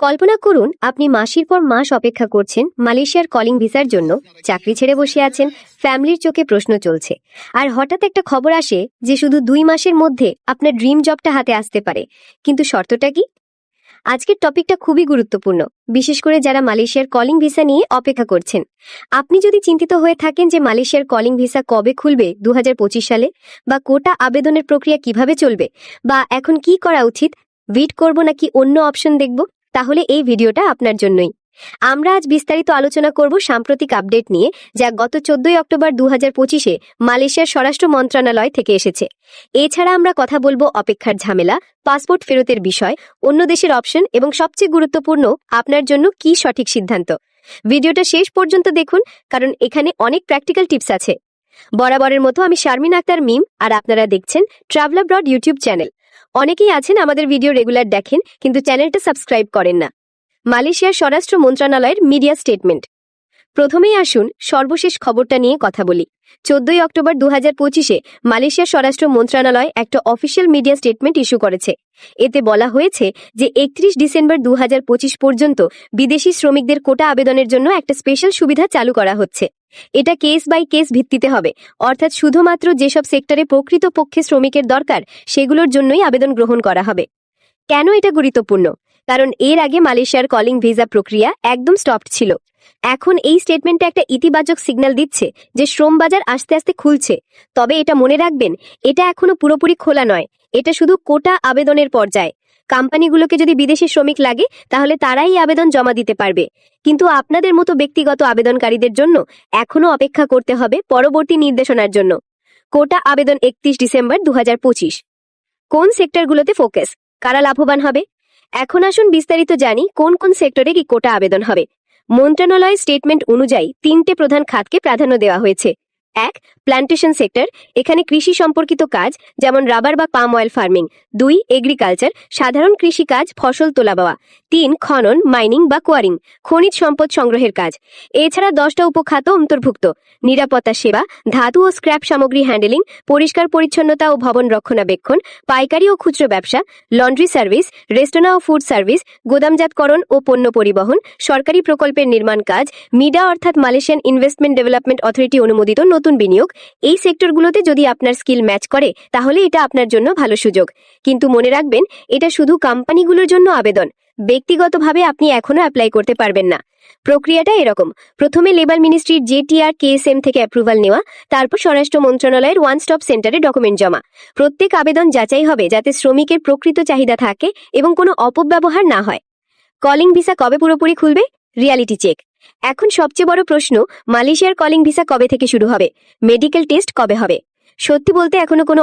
কল্পনা করুন, আপনি মাসির পর মাস অপেক্ষা করছেন মালয়েশিয়ার কলিং ভিসার জন্য, চাকরি ছেড়ে বসে আছেন, ফ্যামিলির চোখে প্রশ্ন চলছে। আর হঠাৎ একটা খবর আসে যে শুধু দুই মাসের মধ্যে আপনার ড্রিম জবটা হাতে আসতে পারে। কিন্তু শর্তটা কি? আজকের টপিকটা খুবই গুরুত্বপূর্ণ, বিশেষ করে যারা মালয়েশিয়ার কলিং ভিসা নিয়ে অপেক্ষা করছেন। আপনি যদি চিন্তিত হয়ে থাকেন যে মালয়েশিয়ার কলিং ভিসা কবে খুলবে দু হাজার পঁচিশ সালে বা কোটা আবেদনের প্রক্রিয়া কীভাবে চলবে বা এখন কি করা উচিত ওয়েট করব নাকি অন্য অপশন দেখব? তাহলে এই ভিডিওটা আপনার জন্যই। আমরা আজ বিস্তারিত আলোচনা করব সাম্প্রতিক আপডেট নিয়ে, যা গত চোদ্দই অক্টোবর দু হাজার পঁচিশে মালয়েশিয়ার স্বরাষ্ট্র মন্ত্রণালয় থেকে এসেছে। এছাড়া আমরা কথা বলব অপেক্ষার ঝামেলা, পাসপোর্ট ফেরতের বিষয়, অন্য দেশের অপশন এবং সবচেয়ে গুরুত্বপূর্ণ, আপনার জন্য কি সঠিক সিদ্ধান্ত। ভিডিওটা শেষ পর্যন্ত দেখুন, কারণ এখানে অনেক প্র্যাকটিক্যাল টিপস আছে। বরাবরের মতো আমি শারমিন আক্তার মিম, আর আপনারা দেখছেন ট্রাভেল ব্রড ইউটিউব চ্যানেল। অনেকেই আছেন আমাদের ভিডিও রেগুলার দেখেন, কিন্তু চ্যানেলটা সাবস্ক্রাইব করেন না। মালয়েশিয়ার স্বরাষ্ট্র মন্ত্রণালয়ের মিডিয়া স্টেটমেন্ট। প্রথমেই আসুন সর্বশেষ খবরটা নিয়ে কথা বলি। চোদ্দই অক্টোবর দু হাজার পঁচিশে মালয়েশিয়ার স্বরাষ্ট্র মন্ত্রণালয় একটা অফিসিয়াল মিডিয়া স্টেটমেন্ট ইস্যু করেছে। এতে বলা হয়েছে যে একত্রিশ ডিসেম্বর দু হাজার পঁচিশ পর্যন্ত বিদেশি শ্রমিকদের কোটা আবেদনের জন্য একটা স্পেশাল সুবিধা চালু করা হচ্ছে। এটা কেস বাই কেস ভিত্তিতে হবে। অর্থাৎ শুধুমাত্র যেসব সেক্টরে প্রকৃতপক্ষে শ্রমিকের দরকার, সেগুলোর জন্যই আবেদন গ্রহণ করা হবে। কেন এটা গুরুত্বপূর্ণ? কারণ এর আগে মালয়েশিয়ার কলিং ভিসা প্রক্রিয়া একদম স্টপড ছিল। এখন এই স্টেটমেন্টে একটা ইতিবাচক সিগন্যাল দিচ্ছে যে শ্রম বাজার আস্তে আস্তে খুলছে। তবে এটা মনে রাখবেন, এটা এখনও পুরোপুরি খোলা নয়। এটা শুধু কোটা আবেদনের পর্যায়ে। কোম্পানিগুলোকে যদি বিদেশি শ্রমিক লাগে, তাহলে তারাই আবেদন জমা দিতে পারবে। কিন্তু আপনাদের মতো ব্যক্তিগত আবেদনকারীদের জন্য এখনও অপেক্ষা করতে হবে পরবর্তী নির্দেশনার জন্য। কোটা আবেদন একত্রিশ ডিসেম্বর দু হাজার পঁচিশ। কোন সেক্টরগুলোতে ফোকাস কারা লাভবান হবে? এখন আসুন বিস্তারিত জানি কোন কোন সেক্টরে কি কোটা আবেদন হবে। মন্ত্রণালয় স্টেটমেন্ট অনুযায়ী তিনটে প্রধান খাতকে প্রাধান্য দেওয়া হয়েছে। এক প্ল্যান্টেশন সেক্টর এখানে কৃষি সম্পর্কিত কাজ, যেমন রাবার বা পাম অয়েল ফার্মিং দুই এগ্রিকালচার সাধারণ কৃষিকাজ, ফসল তোলা বাওয়া। তিন, খনন মাইনিং বা কোয়ারিং খনিজ সম্পদ সংগ্রহের কাজ। এছাড়া দশটা উপখাত অন্তর্ভুক্ত। নিরাপত্তা সেবা, ধাতু ও স্ক্র্যাপ সামগ্রী হ্যান্ডেলিং পরিষ্কার পরিচ্ছন্নতা ও ভবন রক্ষণাবেক্ষণ, পাইকারি ও খুচরো ব্যবসা লন্ড্রি সার্ভিস রেস্তোরাঁ ও ফুড সার্ভিস গোদামজাতকরণ ও পণ্য পরিবহন, সরকারি প্রকল্পের নির্মাণ কাজ, মিডা অর্থাৎ মালয়েশিয়ান ইনভেস্টমেন্ট ডেভেলপমেন্ট অথরিটি অনুমোদিত নতুন বিনিয়োগ, এই সেক্টরগুলোতে যদি আপনার স্কিল ম্যাচ করে, তাহলে এটা আপনার জন্য ভালো সুযোগ। কিন্তু মনে রাখবেন, এটা শুধু কোম্পানিগুলোর জন্য আবেদন। ব্যক্তিগতভাবে আপনি এখনও অ্যাপ্লাই করতে পারবেন না। প্রক্রিয়াটা এরকম। প্রথমে লেবার মিনিস্ট্রির জেটিআর কেএসএম থেকে অ্যাপ্রুভাল নেওয়া, তারপর স্বরাষ্ট্র মন্ত্রণালয়ের ওয়ান স্টপ সেন্টারে ডকুমেন্ট জমা। প্রত্যেক আবেদন যাচাই হবে যাতে শ্রমিকের প্রকৃত চাহিদা থাকে এবং কোনো অপব্যবহার না হয়। কলিং ভিসা কবে পুরোপুরি খুলবে? রিয়ালিটি চেক এখন সবচেয়ে বড় প্রশ্ন, মালয়েশিয়ার কলিং ভিসা কবে থেকে শুরু হবে? মেডিকেল টেস্ট কবে হবে? সত্যি বলতে এখনও কোনো